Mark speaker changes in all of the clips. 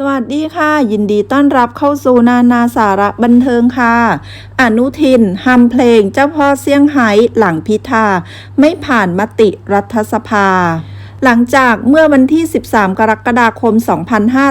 Speaker 1: สวัสดีค่ะ ยินดีต้อนรับเข้าสู่นานาสาระบันเทิงค่ะ อนุทินฮัมเพลงเจ้าพ่อเซี่ยงไฮ้หลังพิธา ไม่ผ่านมติรัฐสภา หลังจากเมื่อวันที่ 13 กรกฎาคม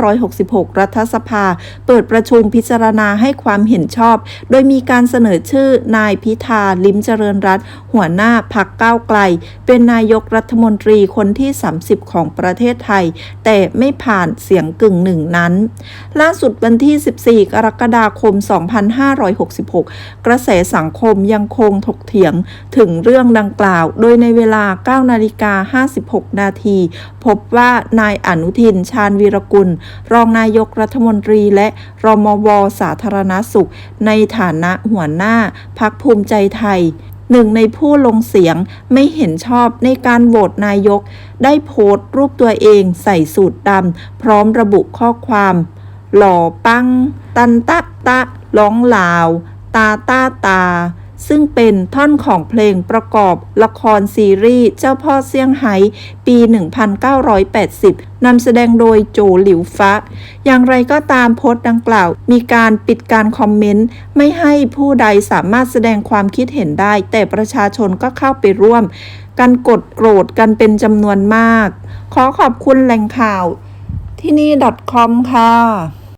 Speaker 1: 2566 รัฐสภา เปิดประชุมพิจารณาให้ความเห็นชอบ โดยมีการเสนอชื่อนายพิธา ลิ้มเจริญรัตหัวหน้าพักก้าวไกล เป็นนายกรัฐมนตรีคนที่ 30 ของประเทศไทย แต่ไม่ผ่านเสียงกึ่งหนึ่งนั้น ล่าสุดวันที่ 14 กรกฎาคม 2566 กระแสสังคมยังคงถกเถียงถึงเรื่องดังกล่าว โดยในเวลา 9 นาฬิกา 56 นาที พบว่านายอนุทิน ชาญวีรกุล รองนายกรัฐมนตรีและรมวสาธารณสุข ในฐานะหัวหน้าพักภูมิใจไทยหนึ่งในผู้ลงเสียงไม่เห็นชอบในการโหวตนายก ได้โพสต์รูปตัวเองใส่สูทดำ พร้อมระบุข้อความ หล่อปัง ตันตะตะร้องลาว ตาตาตา ซึ่งเป็นท่อนของเพลงประกอบละครซีรีส์เจ้าพ่อเซี่ยงไฮ้ปี 1980 นำแสดงโดยโจหลิวฟ้า อย่างไรก็ตามโพสต์ดังกล่าว มีการปิดการคอมเมนต์ ไม่ให้ผู้ใดสามารถแสดงความคิดเห็นได้ แต่ประชาชนก็เข้าไปร่วม กันกดโกรธกันเป็นจำนวนมาก ขอขอบคุณแหล่งข่าวที่นี่ .com ค่ะ